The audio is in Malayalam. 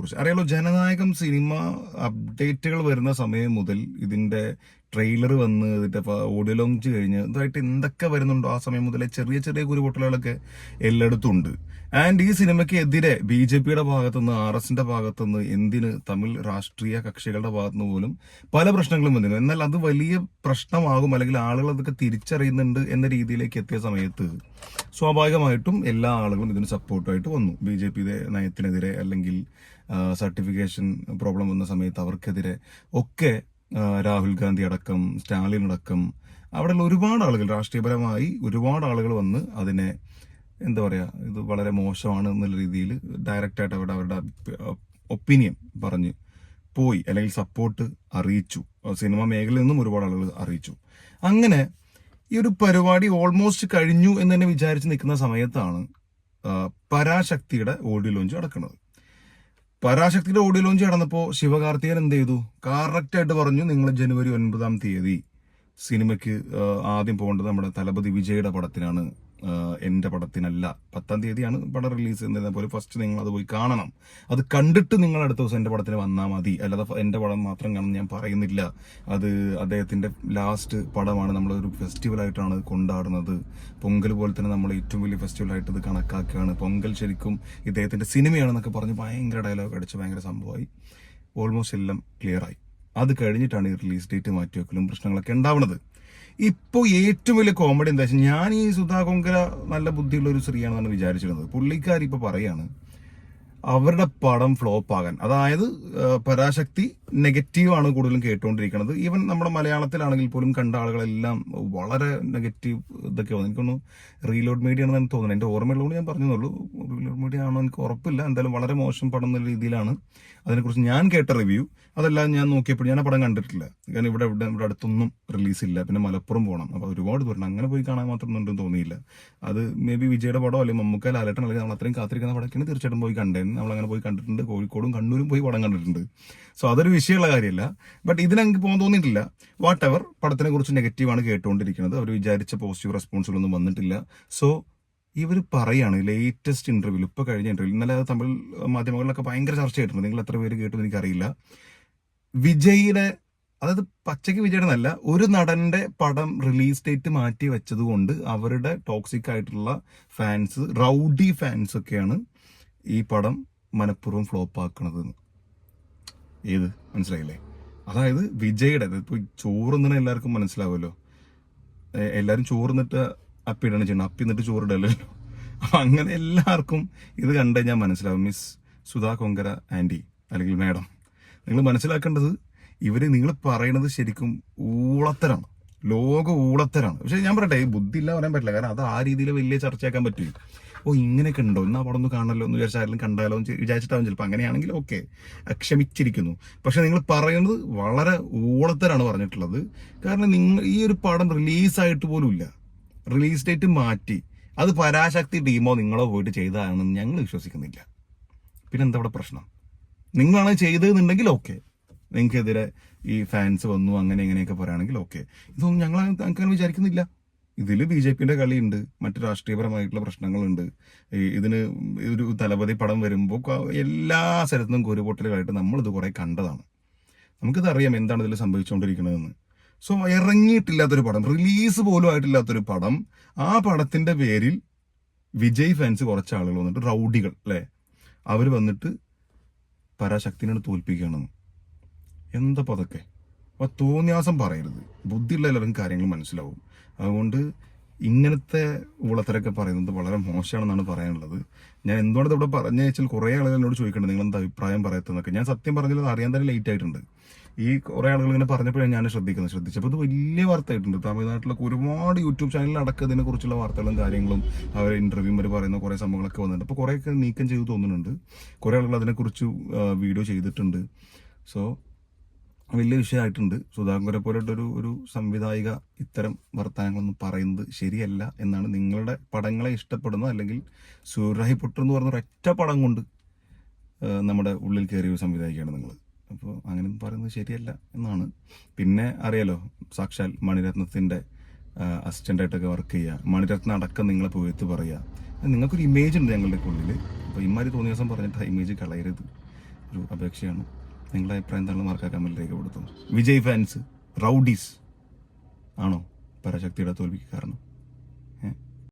കുറിച്ച്. അറിയാലോ ജനനായകം സിനിമ അപ്ഡേറ്റുകൾ വരുന്ന സമയം മുതൽ ഇതിന്റെ ട്രെയിലർ വന്ന് ഇതിന്റെ ഓഡിയോ ലോഞ്ച് കഴിഞ്ഞ് ഇതായിട്ട് എന്തൊക്കെ വരുന്നുണ്ടോ ആ സമയം മുതലേ ചെറിയ ചെറിയ കുരുപൊട്ടലുകളൊക്കെ എല്ലായിടത്തും ഉണ്ട് ആൻഡ് ഈ സിനിമയ്ക്ക് എതിരെ ബി ജെ പിയുടെ ഭാഗത്തുനിന്ന് ആർ എസിന്റെ ഭാഗത്തുനിന്ന് എന്തിന് തമിഴ് രാഷ്ട്രീയ കക്ഷികളുടെ ഭാഗത്തുനിന്ന് പോലും പല പ്രശ്നങ്ങളും വന്നിരുന്നു. എന്നാൽ അത് വലിയ പ്രശ്നമാകും അല്ലെങ്കിൽ ആളുകൾ അതൊക്കെ തിരിച്ചറിയുന്നുണ്ട് എന്ന രീതിയിലേക്ക് എത്തിയ സമയത്ത് സ്വാഭാവികമായിട്ടും എല്ലാ ആളുകളും ഇതിന് സപ്പോർട്ടായിട്ട് വന്നു. ബി ജെ പി നയത്തിനെതിരെ അല്ലെങ്കിൽ സർട്ടിഫിക്കേഷൻ പ്രോബ്ലം വന്ന സമയത്ത് അവർക്കെതിരെ ഒക്കെ രാഹുൽ ഗാന്ധി അടക്കം സ്റ്റാലിൻ അടക്കം അവിടെയുള്ള ഒരുപാട് ആളുകൾ രാഷ്ട്രീയപരമായി ഒരുപാട് ആളുകൾ വന്ന് അതിനെ എന്താ പറയുക ഇത് വളരെ മോശമാണ് എന്നുള്ള രീതിയിൽ ഡയറക്റ്റായിട്ട് അവരുടെ അവരുടെ ഒപ്പീനിയൻ പറഞ്ഞ് പോയി അല്ലെങ്കിൽ സപ്പോർട്ട് അറിയിച്ചു. സിനിമ മേഖലയിൽ നിന്നും ഒരുപാട് ആളുകൾ അറിയിച്ചു. അങ്ങനെ ഈ ഒരു പരിപാടി ഓൾമോസ്റ്റ് കഴിഞ്ഞു എന്ന് തന്നെ വിചാരിച്ച് നിൽക്കുന്ന സമയത്താണ് പരാശക്തിയുടെ ഓഡിയോ ലോഞ്ച് നടക്കുന്നത്. പരാശക്തിയുടെ ഓഡിയോ ലോഞ്ച് നടന്നപ്പോൾ ശിവകാർത്തികൻ എന്ത് ചെയ്തു? കറക്റ്റായിട്ട് പറഞ്ഞു നിങ്ങൾ ജനുവരി ഒൻപതാം തീയതി സിനിമയ്ക്ക് ആദ്യം പോകേണ്ടത് നമ്മുടെ തലപതി വിജയുടെ പടത്തിനാണ്. എന്റെ പടത്തിനല്ല. പത്താം തീയതിയാണ് പടം റിലീസ് ചെയ്യുന്നത് പോലെ ഫസ്റ്റ് നിങ്ങൾ അത് പോയി കാണണം. അത് കണ്ടിട്ട് നിങ്ങൾ അടുത്ത ദിവസം എന്റെ പടത്തിന് വന്നാൽ മതി. അല്ലാതെ എന്റെ പടം മാത്രം കാണും ഞാൻ പറയുന്നില്ല. അത് അദ്ദേഹത്തിന്റെ ലാസ്റ്റ് പടമാണ് ഫെസ്റ്റിവൽ ആയിട്ടാണ് കൊണ്ടാടുന്നത്. പൊങ്കൽ പോലെ തന്നെ നമ്മൾ ഏറ്റവും വലിയ ഫെസ്റ്റിവൽ ആയിട്ട് ഇത് കണക്കാക്കുകയാണ്. പൊങ്കൽ ശരിക്കും ഇദ്ദേഹത്തിന്റെ സിനിമയാണെന്നൊക്കെ പറഞ്ഞ് ഭയങ്കര ഡയലോഗ് അടിച്ച് ഭയങ്കര സംഭവമായി. ഓൾമോസ്റ്റ് എല്ലാം ക്ലിയറായി അത് കഴിഞ്ഞിട്ടാണ് ഈ റിലീസ് ഡേറ്റ് മാറ്റി മാറ്റിവെക്കലും പ്രശ്നങ്ങളൊക്കെ ഉണ്ടാവുന്നത്. ഇപ്പോൾ ഏറ്റവും വലിയ കോമഡി എന്താ വെച്ചാൽ ഞാൻ ഈ സുധാ കൊങ്കര നല്ല ബുദ്ധിയുള്ള ഒരു സ്ത്രീയാണെന്നാണ് വിചാരിച്ചിരുന്നത്. പുള്ളിക്കാരി ഇപ്പോൾ പറയാണ് അവരുടെ പടം ഫ്ലോപ്പ് ആകാൻ. അതായത് പരാശക്തി നെഗറ്റീവ് ആണ് കൂടുതലും കേട്ടുകൊണ്ടിരിക്കുന്നത് ഈവൻ നമ്മുടെ മലയാളത്തിലാണെങ്കിൽ പോലും കണ്ട ആളുകളെല്ലാം വളരെ നെഗറ്റീവ് ഇതൊക്കെ വന്നു. എനിക്കൊന്ന് റീലോഡ് മീഡിയ ആണെന്ന് എനിക്ക് തോന്നുന്നു എന്റെ ഓർമ്മയുള്ളതുകൊണ്ട് ഞാൻ പറഞ്ഞതുള്ളൂ റീലോഡ് മീഡിയ ആണോ എനിക്ക് ഉറപ്പില്ല. എന്തായാലും വളരെ മോശം പടം എന്ന രീതിയിലാണ് അതിനെക്കുറിച്ച് ഞാൻ കേട്ട റിവ്യൂ. അതെല്ലാം ഞാൻ നോക്കിയപ്പോൾ ഞാൻ ആ പടം കണ്ടിട്ടില്ല. കാരണം ഇവിടെ ഇവിടെ ഇവിടെ അടുത്തൊന്നും റിലീസ് ഇല്ല. പിന്നെ മലപ്പുറം പോകണം അപ്പോൾ ഒരുപാട് ദൂരം. അങ്ങനെ പോയി കാണാൻ മാത്രം ഒന്നും തോന്നിയില്ല. അത് മേ ബി വിജയുടെ പടം അല്ലെങ്കിൽ മമ്മൂക്ക ലാലേട്ടൻ അല്ലെങ്കിൽ നമ്മൾ അത്രയും കാത്തിരിക്കുന്ന പടക്കാണ് തീർച്ചയായിട്ടും പോയി കണ്ടേ നമ്മൾ അങ്ങനെ പോയി കണ്ടിട്ടുണ്ട്. കോഴിക്കോടും കണ്ണൂരും പോയി പടം കണ്ടിട്ടുണ്ട്. സോ അതൊരു വിഷയമുള്ള കാര്യമല്ല. ബട്ട് ഇതിനെനിക്ക് പോകാൻ തോന്നിയിട്ടില്ല. വാട്ട് എവർ പടത്തിനെ കുറിച്ച് നെഗറ്റീവാണ് കേട്ടുകൊണ്ടിരിക്കുന്നത് അവർ വിചാരിച്ച പോസിറ്റീവ് റെസ്പോൺസുകളൊന്നും വന്നിട്ടില്ല. സോ ഇവർ പറയാണ് ലേറ്റസ്റ്റ് ഇന്റർവ്യൂ ഇപ്പൊ കഴിഞ്ഞ ഇന്റർവ്യൂ ഇന്നലെ അത് തമിഴ് മാധ്യമങ്ങളിലൊക്കെ ഭയങ്കര ചർച്ച ചെയ്തിട്ടുണ്ട് നിങ്ങൾ എത്ര പേര് കേട്ടു എന്ന് എനിക്കറിയില്ല. വിജയിയുടെ അതായത് പച്ചയ്ക്ക് വിജയുടെ എന്നല്ല ഒരു നടന്റെ പടം റിലീസ് ഡേറ്റ് മാറ്റി വെച്ചത് കൊണ്ട് അവരുടെ ടോക്സിക് ആയിട്ടുള്ള ഫാൻസ് റൗഡി ഫാൻസ് ഒക്കെയാണ് ഈ പടം മനഃപൂർവം ഫ്ലോപ്പ് ആക്കണത് ഏത്? മനസ്സിലായില്ലേ? അതായത് വിജയുടെ ഇപ്പൊ ചോറുന്നണ എല്ലാവർക്കും മനസ്സിലാവുമല്ലോ. എല്ലാവരും ചോറുന്നിട്ട് അപ്പിടണം ചെയ്യണം അപ്പി എന്നിട്ട് ചോറിടല്ലോ അപ്പൊ അങ്ങനെ എല്ലാവർക്കും ഇത് കണ്ടു ഞാൻ മനസ്സിലാവും. മിസ് സുധാ കൊങ്കര ആന്റി അല്ലെങ്കിൽ മാഡം നിങ്ങൾ മനസ്സിലാക്കേണ്ടത് ഇവർ നിങ്ങൾ പറയണത് ശരിക്കും ഊളത്തരാണ്. ലോക ഊളത്തരാണ്. പക്ഷേ ഞാൻ പറയട്ടെ ബുദ്ധി ഇല്ല പറയാൻ പറ്റില്ല. കാരണം അത് ആ രീതിയിൽ വലിയ ചർച്ചയാക്കാൻ പറ്റില്ല. ഓ ഇങ്ങനെയൊക്കെ ഉണ്ടോ? എന്നാ പടം ഒന്ന് കാണണല്ലോ എന്ന് വിചാരിച്ചാലും കണ്ടാലോ എന്ന് വിചാരിച്ചിട്ടാവും ചിലപ്പോൾ അങ്ങനെയാണെങ്കിൽ ഓക്കെ. ക്ഷമിച്ചിരിക്കുന്നു. പക്ഷെ നിങ്ങൾ പറയുന്നത് വളരെ ഓളത്തരാണ് പറഞ്ഞിട്ടുള്ളത്. കാരണം നിങ്ങൾ ഈ ഒരു പടം റിലീസായിട്ട് പോലും ഇല്ല റിലീസ് ഡേറ്റ് മാറ്റി. അത് പരാശക്തി ടീമോ നിങ്ങളോ പോയിട്ട് ചെയ്തതാണെന്ന് ഞങ്ങൾ വിശ്വസിക്കുന്നില്ല. പിന്നെ എന്താ ഇവിടെ പ്രശ്നം? നിങ്ങളാണ് ചെയ്തതെന്നുണ്ടെങ്കിൽ ഓക്കെ. നിങ്ങൾക്കെതിരെ ഈ ഫാൻസ് വന്നു അങ്ങനെ ഇങ്ങനെയൊക്കെ പറയുകയാണെങ്കിൽ ഓക്കെ. ഇതൊന്നും ഞങ്ങൾ അങ്ങനെ വിചാരിക്കുന്നില്ല. ഇതിൽ ബി ജെ പിന്റെ കളിയുണ്ട്. മറ്റു രാഷ്ട്രീയപരമായിട്ടുള്ള പ്രശ്നങ്ങളുണ്ട്. ഇതിന് ഒരു തലപതി പടം വരുമ്പോൾ എല്ലാ സ്ഥലത്തും കുരുപൊട്ടലുകളായിട്ട് നമ്മളിത് കുറെ കണ്ടതാണ്. നമുക്കിത് അറിയാം എന്താണ് ഇതിൽ സംഭവിച്ചുകൊണ്ടിരിക്കുന്നതെന്ന് സോ ഇറങ്ങിയിട്ടില്ലാത്തൊരു പടം റിലീസ് പോലും ആയിട്ടില്ലാത്തൊരു പടം ആ പടത്തിന്റെ പേരിൽ വിജയ് ഫാൻസ് കുറച്ച് ആളുകൾ വന്നിട്ട് റൗഡികൾ അല്ലെ? അവർ വന്നിട്ട് പരാശക്തിനോട് തോൽപ്പിക്കുകയാണെന്ന്. എന്താ അതൊക്കെ? അപ്പൊ തോന്നിയാസം പറയരുത്. ബുദ്ധിയുള്ള എല്ലാവരും കാര്യങ്ങൾ മനസ്സിലാവും. അതുകൊണ്ട് ഇങ്ങനത്തെ ഉളത്തരൊക്കെ പറയുന്നത് വളരെ മോശമാണെന്നാണ് പറയാനുള്ളത്. ഞാൻ എന്തുകൊണ്ട് ഇവിടെ പറഞ്ഞു വെച്ചാൽ കുറെ ആളുകൾ എന്നോട് ചോദിക്കുന്നുണ്ട് നിങ്ങൾ എന്താ അഭിപ്രായം പറയത്തെന്നൊക്കെ. ഞാൻ സത്യം പറഞ്ഞത് അറിയാൻ തന്നെ ലേറ്റ് ആയിട്ടുണ്ട്. ഈ കുറെ ആളുകൾ ഇങ്ങനെ പറഞ്ഞപ്പോഴാണ് ഞാൻ ശ്രദ്ധിക്കുന്നത്. ശ്രദ്ധിച്ചപ്പോൾ ഇത് വലിയ വാർത്തയായിട്ടുണ്ട്. തമിഴ്നാട്ടിലൊക്കെ ഒരുപാട് യൂട്യൂബ് ചാനലിൽ അടക്കം ഇതിനെക്കുറിച്ചുള്ള വാർത്തകളും കാര്യങ്ങളും അവർ ഇന്റർവ്യൂ വരെ പറയുന്ന കുറെ സംഭവങ്ങളൊക്കെ വന്നിട്ടുണ്ട്. അപ്പോൾ കുറേയൊക്കെ നീക്കം ചെയ്തു തോന്നുന്നുണ്ട്. കുറെ ആളുകൾ അതിനെക്കുറിച്ച് വീഡിയോ ചെയ്തിട്ടുണ്ട്. സോ വലിയ വിഷയമായിട്ടുണ്ട്. സുധാകരെ പോലുള്ള ഒരു സംവിധായിക ഇത്തരം വർത്തമാനങ്ങളൊന്നും പറയുന്നത് ശരിയല്ല എന്നാണ് നിങ്ങളുടെ പടങ്ങളെ ഇഷ്ടപ്പെടുന്ന അല്ലെങ്കിൽ സൂര്യഹി പുട്ടർ എന്ന് പറഞ്ഞ ഒരൊറ്റ പടം കൊണ്ട് നമ്മുടെ ഉള്ളിൽ കയറിയ ഒരു സംവിധായികയാണ് നിങ്ങൾ അപ്പോൾ അങ്ങനെ പറയുന്നത് ശരിയല്ല എന്നാണ്. പിന്നെ അറിയാലോ സാക്ഷാൽ മണിരത്നത്തിന്റെ അസിസ്റ്റന്റായിട്ടൊക്കെ വർക്ക് ചെയ്യുക മണിരത്നം അടക്കം നിങ്ങളെ പോയത്ത് പറയുക. നിങ്ങൾക്കൊരു ഇമേജ് ഉണ്ട് ഞങ്ങളുടെ ഉള്ളിൽ അപ്പോൾ ഇമാതിരി തോന്നിയ ദിവസം പറഞ്ഞിട്ട് ആ ഇമേജ് കളയരുത്. ഒരു അപേക്ഷയാണ്. നിങ്ങളുടെ അഭിപ്രായം എന്താണ്? മാർക്കാ കമന്റ് രേഖപ്പെടുത്തും വിജയ് ഫാൻസ് റൗഡീസ് ആണോ പരാശക്തിയുടെ തോൽവിക്ക് കാരണം?